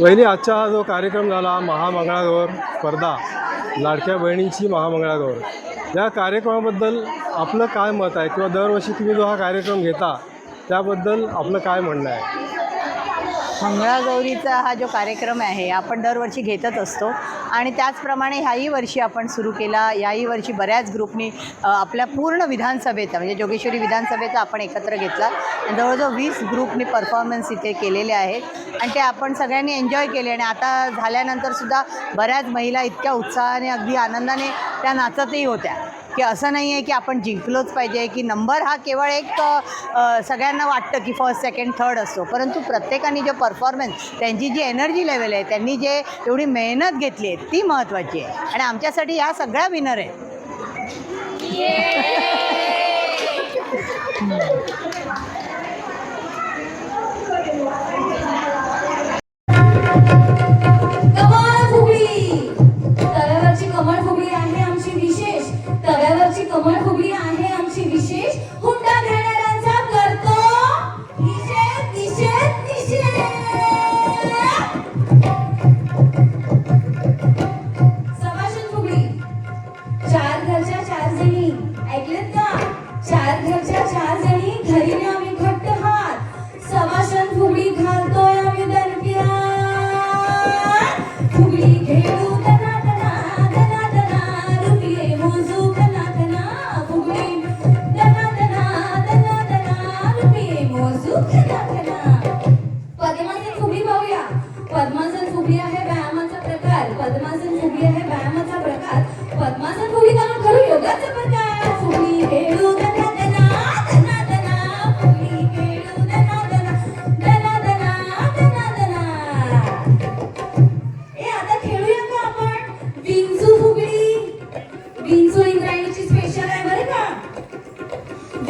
वहिनी आजचा हा जो कार्यक्रम झाला महामंगळागौर स्पर्धा लाडक्या बहिणींची महामंगळागौर या कार्यक्रमाबद्दल आपलं काय मत आहे? किंवा दरवर्षी तुम्ही जो हा कार्यक्रम घेता त्याबद्दल आपलं काय म्हणणं आहे? मंगळागौरीचा हा जो कार्यक्रम आहे आपण दरवर्षी घेतच असतो. आणि त्याचप्रमाणे ह्याही वर्षी आपण सुरू केला याही वर्षी बऱ्याच ग्रुपनी आपल्या पूर्ण विधानसभेचा म्हणजे जोगेश्वरी विधानसभेचा आपण एकत्र घेतला. आणि जवळजवळ वीस ग्रुपनी परफॉर्मन्स इथे केलेले आहेत. आणि ते आपण सगळ्यांनी एन्जॉय केले. आणि आता झाल्यानंतरसुद्धा बऱ्याच महिला इतक्या उत्साहाने अगदी आनंदाने त्या नाचतही होत्या. की असं नाही आहे की आपण जिंकलोच पाहिजे की नंबर हा केवळ एक सगळ्यांना वाटतं की फर्स्ट सेकंड थर्ड असतो. परंतु प्रत्येकाने जो परफॉर्मन्स त्यांची जी एनर्जी लेवल आहे त्यांनी जे एवढी मेहनत घेतली आहे ती महत्त्वाची आहे. आणि आमच्यासाठी ह्या सगळ्या विनर आहेत. Go!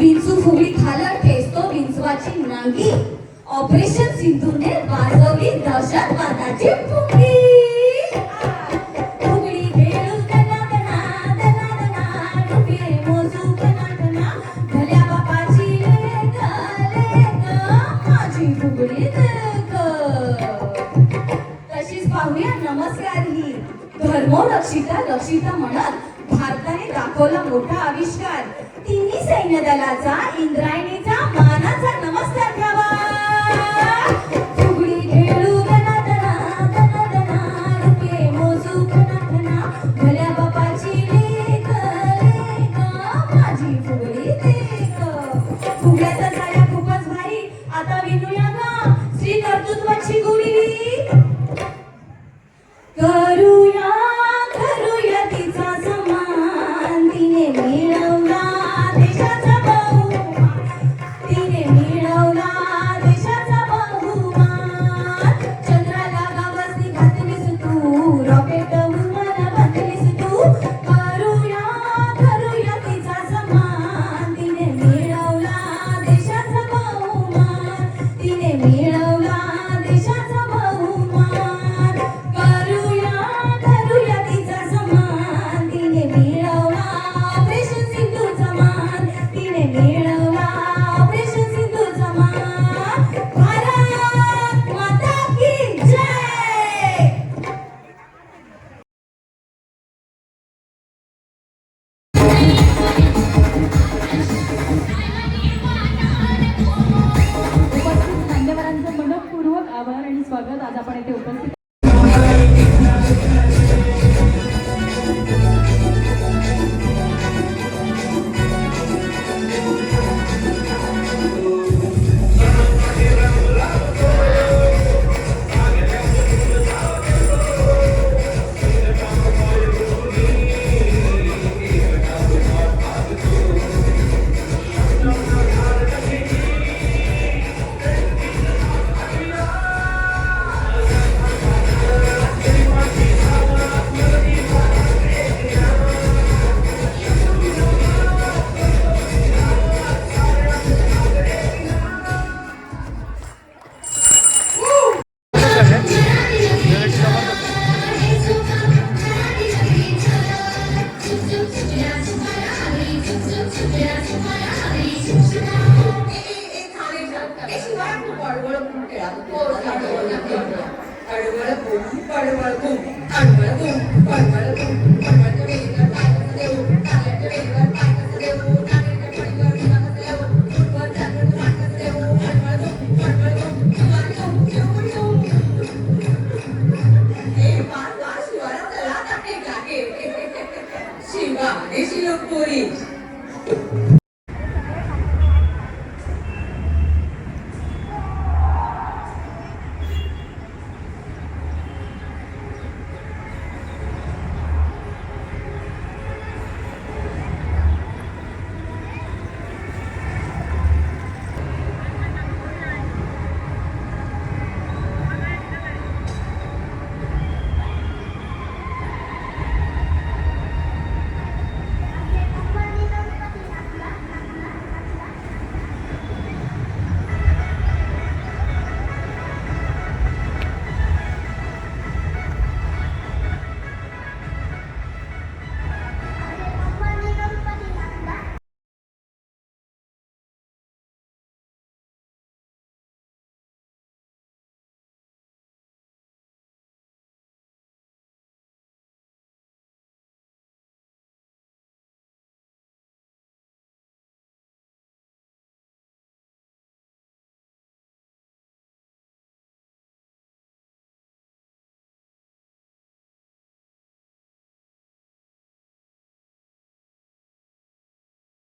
विंचू फुगडी खालत ठेसतो विंचवाची नांगी ऑपरेशन सिंधूने वाजवली दहशतवादाची फुगडी भल्या तशीच पाहूया नमस्कार ही. धर्मो रक्षिता रक्षिता म्हणत भारताने दाखवला मोठा आविष्कार. तिन्ही सैन्य दलाचा इंद्रायणीचा मानाचा नमस्कार. கழுவழக்கும் கழுவழக்கும் கழுவழக்கும் கழுவழக்கும் கழுவழக்கும்